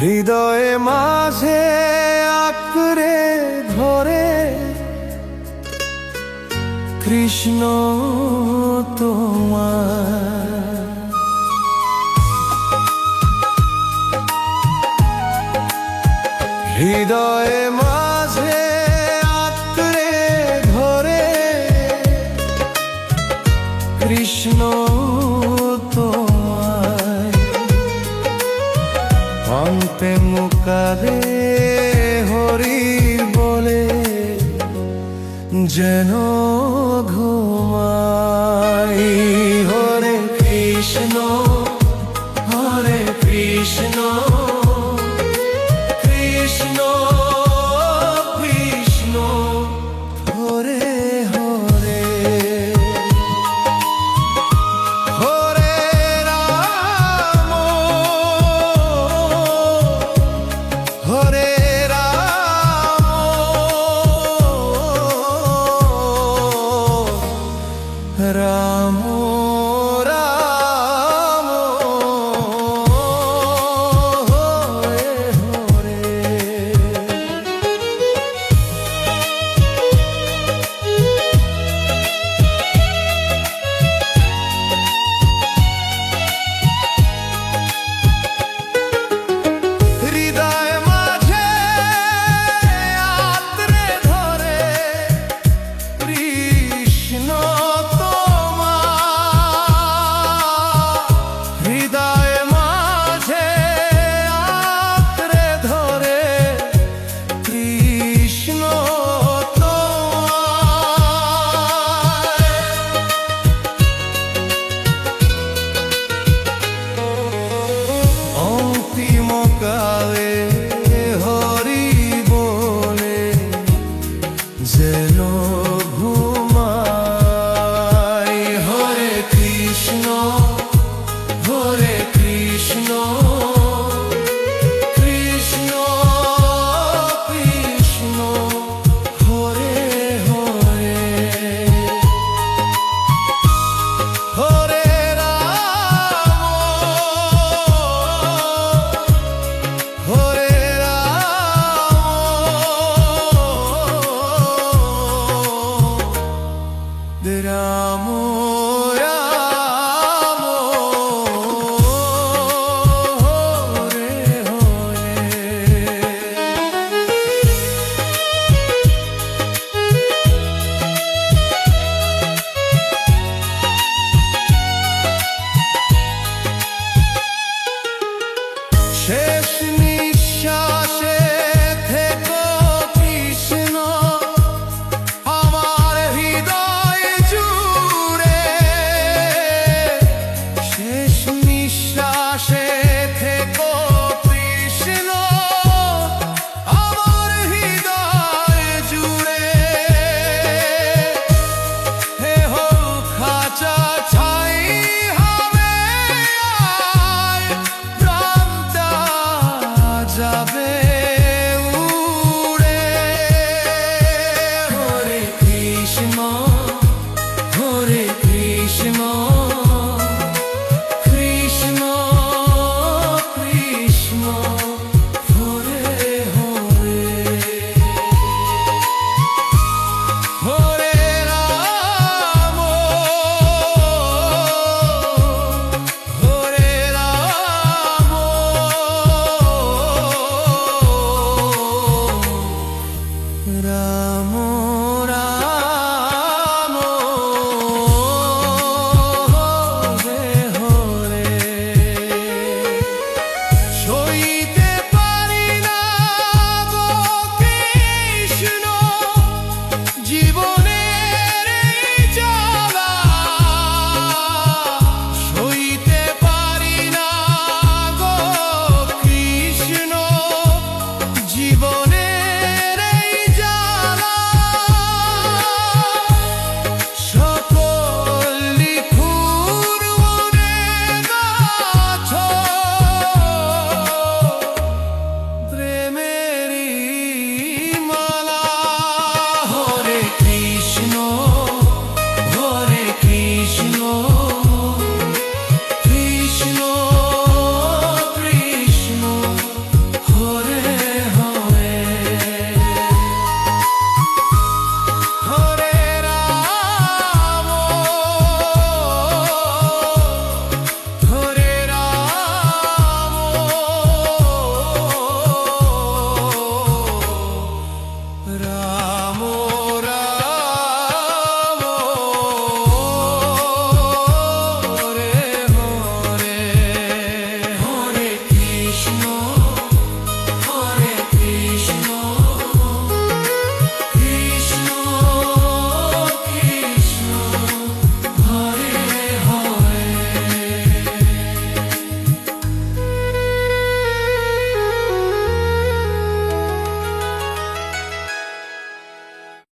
হৃদয়ে মাঝে আঁকড়ে ধরে কৃষ্ণ তোমার। হৃদয়ে মাঝে আঁকড়ে ধরে কৃষ্ণ যাবে হরি বলে যেন ঘুমা amor.